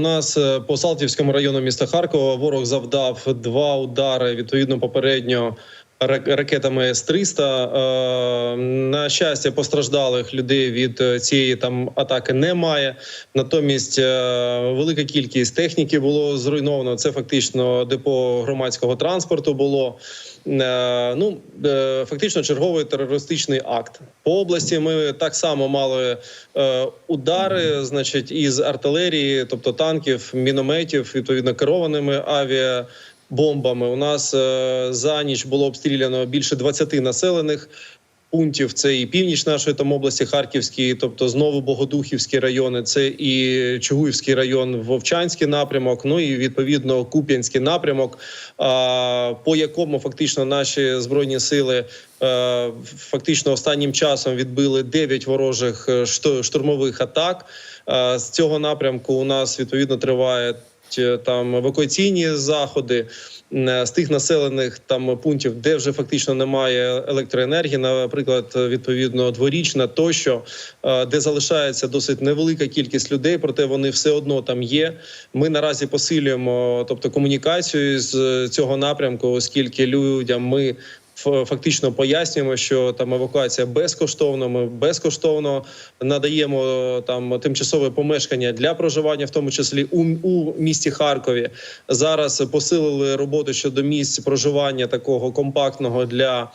У нас е, по Салтівському району міста Харкова ворог завдав два удари відповідно попередньо ракетами С-300. Е, На щастя, постраждалих людей від е, цієї там атаки немає. Натомість е, велика кількість техніки було зруйновано. Це фактично депо громадського транспорту було. Ну фактично черговий терористичний акт по області. Ми так само мали удари, значить, із артилерії, тобто танків, мінометів, відповідно керованими авіабомбами. У нас е, за ніч було обстріляно більше 20 населених. Пунктів це і північ нашої там області, Харківський, тобто знову Богодухівські райони, це і Чугуївський район, Вовчанський напрямок. Ну і відповідно Куп'янський напрямок, а, по якому фактично наші збройні сили е, фактично останнім часом відбили 9 ворожих е, штурмових атак. З цього напрямку у нас відповідно тривають е, там евакуаційні заходи е, з тих населених там пунктів, де вже фактично немає електроенергії, наприклад, відповідно дворічна, тощо е, де залишається досить невелика кількість людей, проте вони все одно там є. Ми наразі посилюємо, тобто комунікацію з цього напрямку, оскільки людям ми. Фактично пояснюємо, що там евакуація безкоштовна. Ми безкоштовно надаємо там тимчасове помешкання для проживання, в тому числі у, у місті Харкові. Зараз посилили роботу щодо місць проживання такого компактного для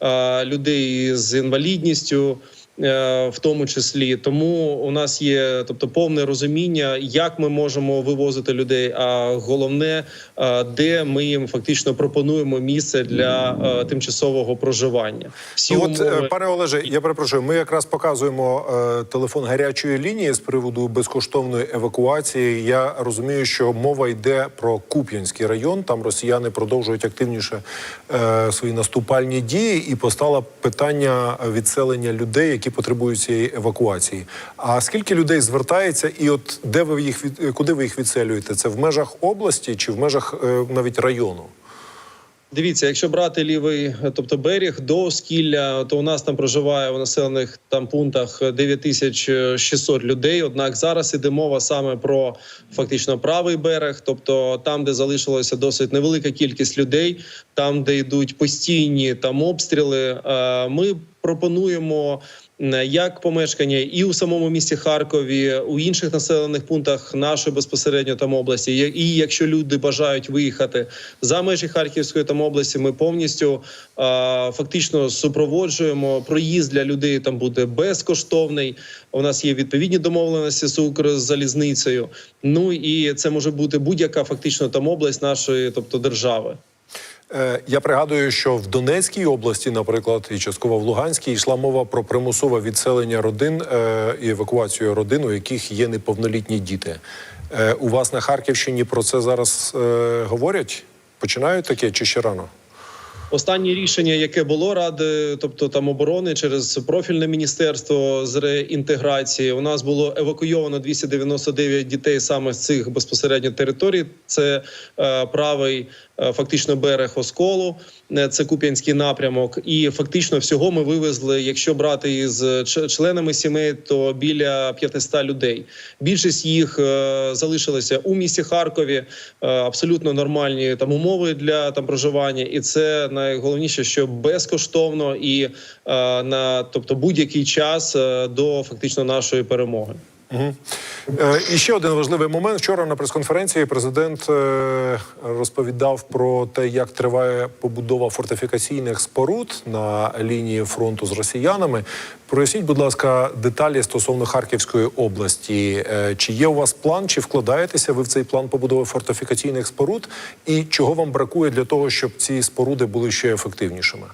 е, людей з інвалідністю. Е, В тому числі тому у нас є тобто повне розуміння, як ми можемо вивозити людей. А головне, е, де ми їм фактично пропонуємо місце для е, тимчасового проживання. Всі от, умови пане Олеже, я перепрошую. Ми якраз показуємо телефон гарячої лінії з приводу безкоштовної евакуації. Я розумію, що мова йде про Куп'янський район. Там росіяни продовжують активніше свої наступальні дії, і постало питання відселення людей, які потребують цієї евакуації. А скільки людей звертається, і от де ви їх від куди ви їх відселюєте? Це в межах області чи в межах е, навіть району? Дивіться, якщо брати лівий, тобто берег до Оскілля, то у нас там проживає в населених там пунктах 9600 людей. Однак зараз іде мова саме про фактично правий берег, тобто там, де залишилося досить невелика кількість людей, там, де йдуть постійні там обстріли. Е, Ми пропонуємо. Е, Як помешкання і у самому місті Харкові, у інших населених пунктах нашої безпосередньо там області, і якщо люди бажають виїхати за межі Харківської там області, ми повністю а, фактично супроводжуємо проїзд для людей. Там буде безкоштовний. У нас є відповідні домовленості з Укрзалізницею. Ну і це може бути будь-яка фактично там область нашої, тобто держави. Е, Я пригадую, що в Донецькій області, наприклад, і частково в Луганській йшла мова про примусове відселення родин е, і евакуацію родин, у яких є неповнолітні діти. Е, У вас на Харківщині про це зараз говорять? Починають таке чи ще рано? Останнє рішення, яке було ради, тобто там оборони через профільне міністерство з реінтеграції, у нас було евакуйовано 299 дітей саме з цих безпосередньо територій. Це е, правий фактично берег осколу, е, це Куп'янський напрямок. І фактично всього ми вивезли, якщо брати із членами сімей, то біля 500 людей. Більшість їх е, залишилися у місті Харкові. Е, абсолютно нормальні там умови для там проживання, і це найголовніше, що безкоштовно і е, на тобто будь-який час е, до фактично нашої перемоги. Угу. І ще один важливий момент. Вчора на прес-конференції президент е, розповідав про те, як триває побудова фортифікаційних споруд на лінії фронту з росіянами. Проясніть, будь ласка, деталі стосовно Харківської області. Е, чи є у вас план, чи вкладаєтеся ви в цей план побудови фортифікаційних споруд? І чого вам бракує для того, щоб ці споруди були ще ефективнішими?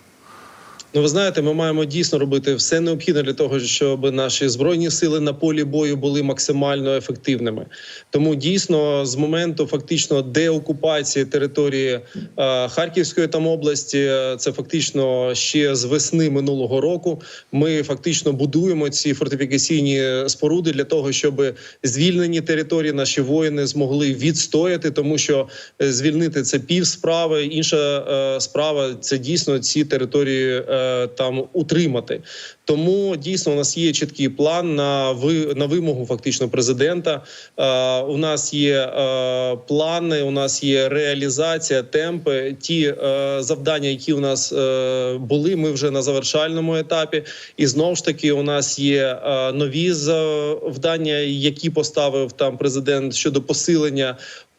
Ну, ви знаєте, ми маємо дійсно робити все необхідне для того, щоб наші збройні сили на полі бою були максимально ефективними. Тому дійсно, з моменту фактично деокупації території е, Харківської там області, е, це фактично ще з весни минулого року. Ми фактично будуємо ці фортифікаційні споруди для того, щоб звільнені території наші воїни змогли відстояти, тому що е, звільнити це пів справи. Інша е, справа це дійсно ці території. е, там утримати. Тому дійсно у нас є чіткий план на ви на вимогу фактично президента. Е, у нас є е, плани, у нас є реалізація, темпи. Ті е, завдання, які у нас е, були, ми вже на завершальному етапі. І знову ж таки, у нас є е, нові завдання, які поставив там президент щодо посилення.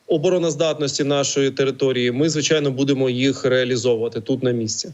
Обороноздатності нашої території, ми звичайно будемо їх реалізовувати тут на місці.